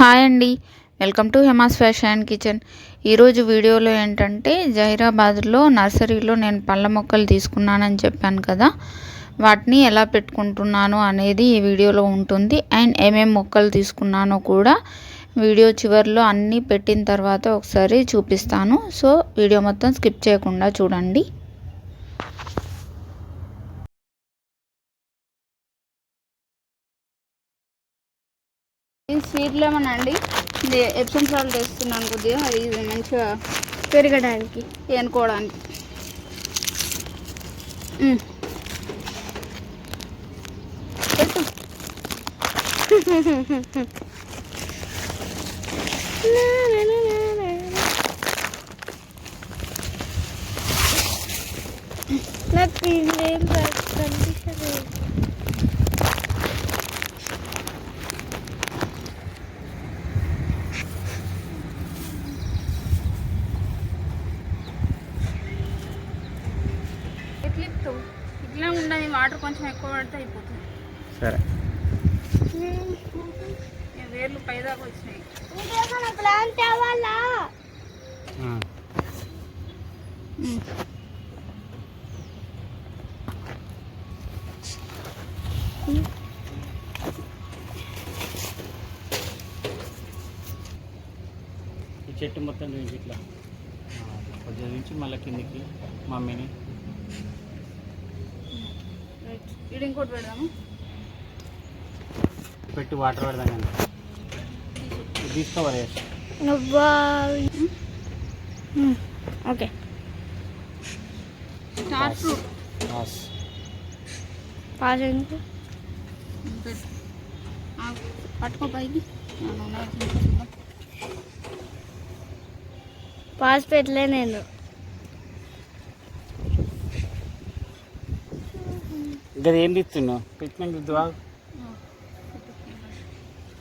Hi అండి. Welcome to Hema's fashion kitchen. ఈరోజు వీడియోలో ఏంటంటే జహీరాబాద్లో నర్సరీలో నేను పళ్ళ మొక్కలు తీసుకున్నానని చెప్పాను కదా. వాటిని ఎలా పెట్టుకుంటున్నాను అనేది ఈ వీడియోలో ఉంటుంది. అండ్ ఏమేమి మొక్కలు తీసుకున్నానో కూడా వీడియో చివరిలో అన్నీ పెట్టిన తర్వాత ఒకసారి చూపిస్తాను. సో వీడియో మొత్తం స్కిప్ చేయకుండా చూడండి. ఇది అండి? ఇది ఎప్సమ్ సాల్ట్ వేస్తున్నాను కొద్దిగా. అది ఇది మంచిగా పెరగడానికి ఏనుకోవడానికి. పెట్టు. వాటర్ కొంచెం ఎక్కువ పడితే అయిపోతుంది. సరే. వేర్లు పైదాకా వచ్చినాయి. ఈ చెట్టు మొత్తం చూపించి ఇట్లా. ఆ, కొద్దిగా నుంచి మళ్ళీ కిందికి మమ్మీని ఇది ఇంకోటి పెడదాము. పెట్టి వాటర్ పెడదాం తీసుకోవాలి. నువ్వా? ఓకే. Star fruit. పాస్. ఎందుకు. పట్టుకో పైకి. పాస్ పెట్టలే నేను. ఇంకా ఏం తీస్తున్నావు? పెట్టినాక చూద్దు ఆగు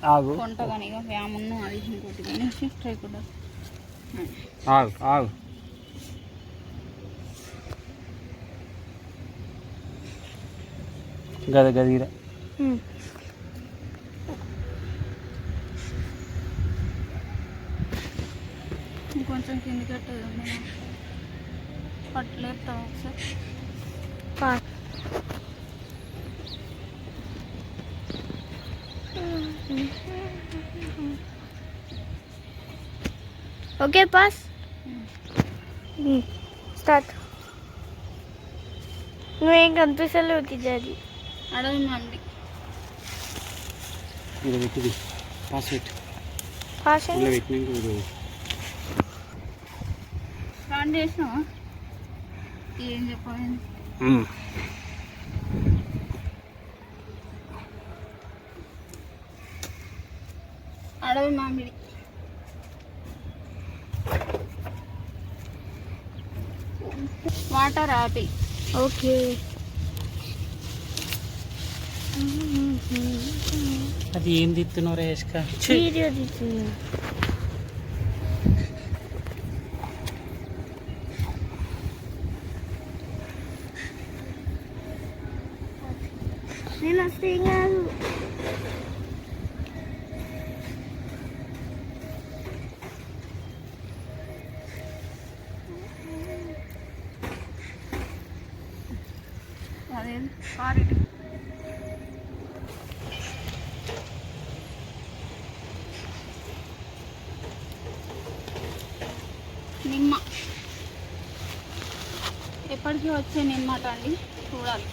ఆగు. కొంట కానీ ఇక అది ఇంకోటి కానీ ట్రై కూడా ఆగు ఆగు. గద గదిరా ఇంకొంచెం కింది కట్టేది పట్టు లేపుతావా ఒకసారి పాస్ ఓకే పాస్. స్టార్ట్. నువ్వేం కనిపిస్తలేవు కిజాది అడవి మండి ఇది పెట్టిది. పాస్ పెట్టు. పాస్ ఇలా పెట్టినాక ఇది స్టార్ట్ చేసినావా? ఏం చెప్పాలి? అడవి మామిడి. Water apple okay. అది ఏం తిత్తున్నావు రేష్క? వీడియో నేను వస్తే ఏం కాదు అదేం సారీ నిమ్మ. ఎప్పటికీ వచ్చే నిమ్మట అండి చూడాలి.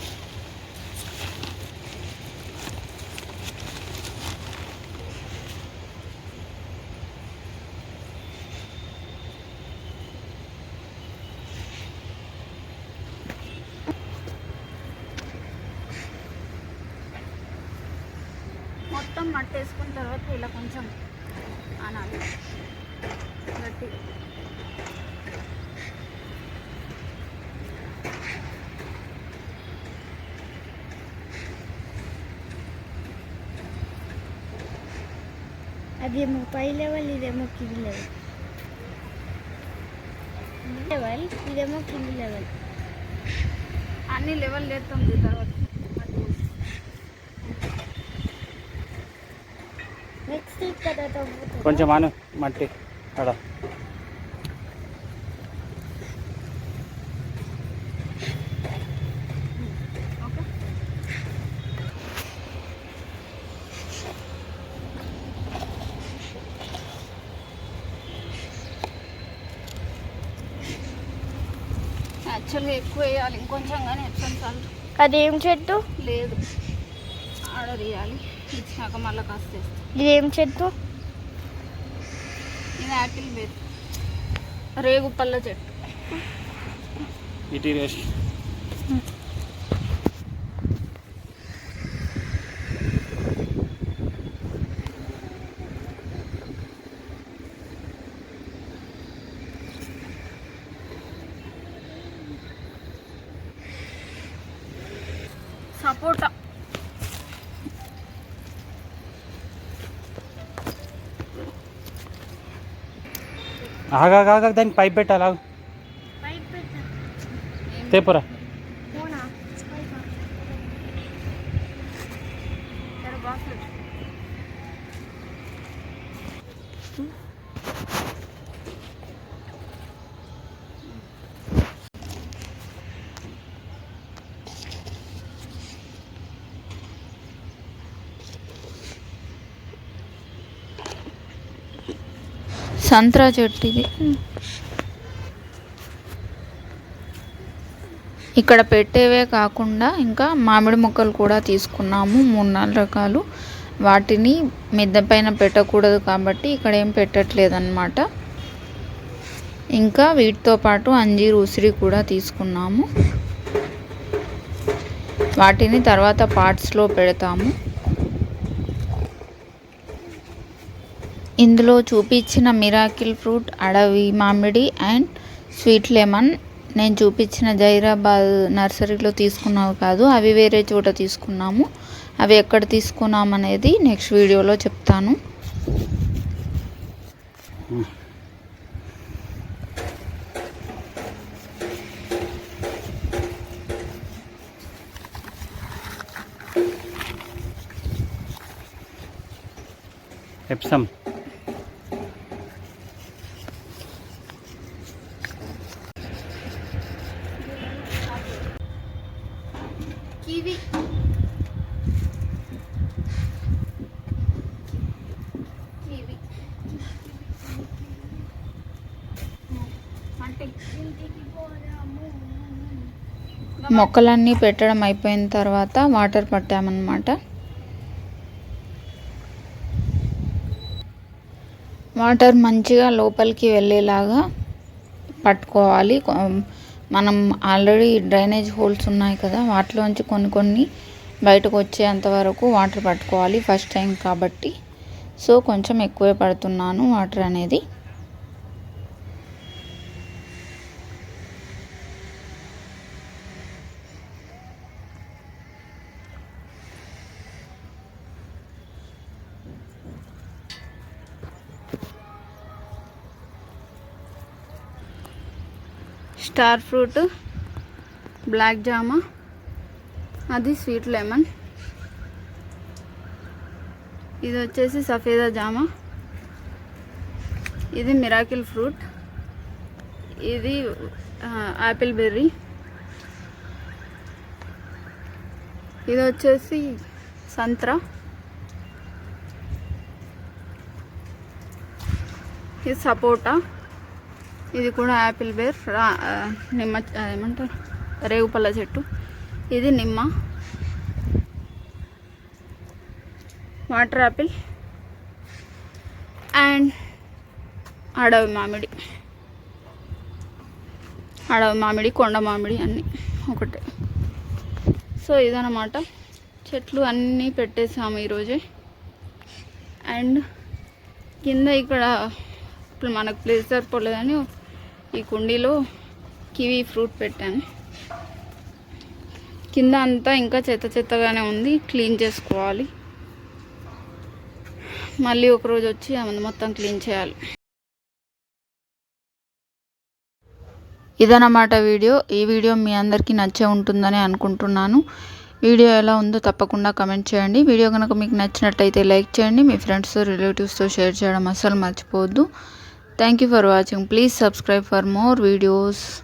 మొత్తం మట్టి వేసుకున్న తర్వాత ఇలా కొంచెం అనాలి. గట్టి. అదేమో పై లెవెల్ ఇదేమో కింది లెవెల్. లెవెల్ ఇదేమో కింది లెవెల్. అన్ని లెవెల్ చేస్తాం తర్వాత మట్టి పోసి. నెక్స్ట్ తీస్తే ఇక్కడ తవ్వుతుంది కొంచెం అను మట్టి అక్కడ యాక్చువల్గా ఎక్కువ వేయాలి. ఇంకొంచెం కానీ సాల్ట్ అదేం చెట్టు? లేదు. ఆర్డర్ ఇవ్వాలి ఇచ్చినాక మళ్ళీ కాస్త. ఇదేం చెట్టు? ఇది యాపిల్ బేర్ రేగు పళ్ళ చెట్టు. ఇటు వేసి సపోటా ఆగా ఆగా దానికి పైప్ పెట్టాలి ఆగు. పైప్ పెట్టా తేపురా పోనా సంత్రా చెట్టు ఇది. ఇక్కడ పెట్టేవే కాకుండా ఇంకా మామిడి మొక్కలు కూడా తీసుకున్నాము మూడు నాలుగు రకాలు. వాటిని మిద్దె పైన పెట్టకూడదు కాబట్టి ఇక్కడ ఏం పెట్టట్లేదన్నమాట. ఇంకా వీటితో పాటు అంజీర్ ఉసిరి కూడా తీసుకున్నాము. వాటిని తర్వాత పార్ట్స్లో పెడతాము. ఇందులో చూపించిన మిరాకిల్ ఫ్రూట్ అడవి మామిడి అండ్ స్వీట్ లెమన్. నేను చూపించిన జైరాబాద్ నర్సరీలో తీసుకున్నావు కాదు అవి వేరే చోట తీసుకున్నాము. అవి ఎక్కడ తీసుకున్నాం అనేది నెక్స్ట్ వీడియోలో చెప్తాను. Epsom kiwi. కివి. మొక్కలన్నీ పెట్టడం అయిపోయిన తర్వాత వాటర్ పట్టామన్నమాట. వాటర్ మంచిగా లోపలికి వెళ్ళేలాగా పట్టుకోవాలి. మనం ఆల్రెడీ డ్రైనేజ్ హోల్స్ ఉన్నాయి కదా వాటిలోంచి కొన్ని కొన్ని బయటకు వచ్చేంత వరకు వాటర్ పట్టుకోవాలి ఫస్ట్ టైం కాబట్టి. సో కొంచెం ఎక్కువే పడుతున్నాను వాటర్ అనేది. స్టార్ ఫ్రూట్ బ్లాక్ జామా అది స్వీట్ లెమన్. ఇది వచ్చేసి సఫేదా జామా. ఇది మిరాకిల్ ఫ్రూట్. ఇది యాపిల్ బెర్రీ. ఇది వచ్చేసి సంత్రా. ఇది సపోటా. ఇది కూడా యాపిల్ బేర్ నిమ్మ ఏమంటారు? రేగుపల్ల చెట్టు. ఇది నిమ్మ. వాటర్ యాపిల్ అండ్ అడవి మామిడి. అడవి మామిడి కొండ మామిడి అన్నీ ఒకటే. సో ఇదనమాట చెట్లు అన్నీ పెట్టేసాము ఈరోజే. అండ్ కింద ఇక్కడ ఇప్పుడు మనకు ప్లేస్ సరిపోలేదని ఈ కుండీలో కివీ ఫ్రూట్ పెట్టాను. కింద అంతా ఇంకా చెత్త చెత్తగానే ఉంది క్లీన్ చేసుకోవాలి. మళ్ళీ ఒకరోజు వచ్చి మొత్తం క్లీన్ చేయాలి. ఇదన్నమాట వీడియో. ఈ వీడియో మీ అందరికీ నచ్చే ఉంటుందని అనుకుంటున్నాను. వీడియో ఎలా ఉందో తప్పకుండా కమెంట్ చేయండి. వీడియో కనుక మీకు నచ్చినట్టయితే లైక్ చేయండి. మీ ఫ్రెండ్స్ రిలేటివ్స్తో షేర్ చేయడం అస్సలు మర్చిపోవద్దు. Thank you for watching. Please subscribe for more videos.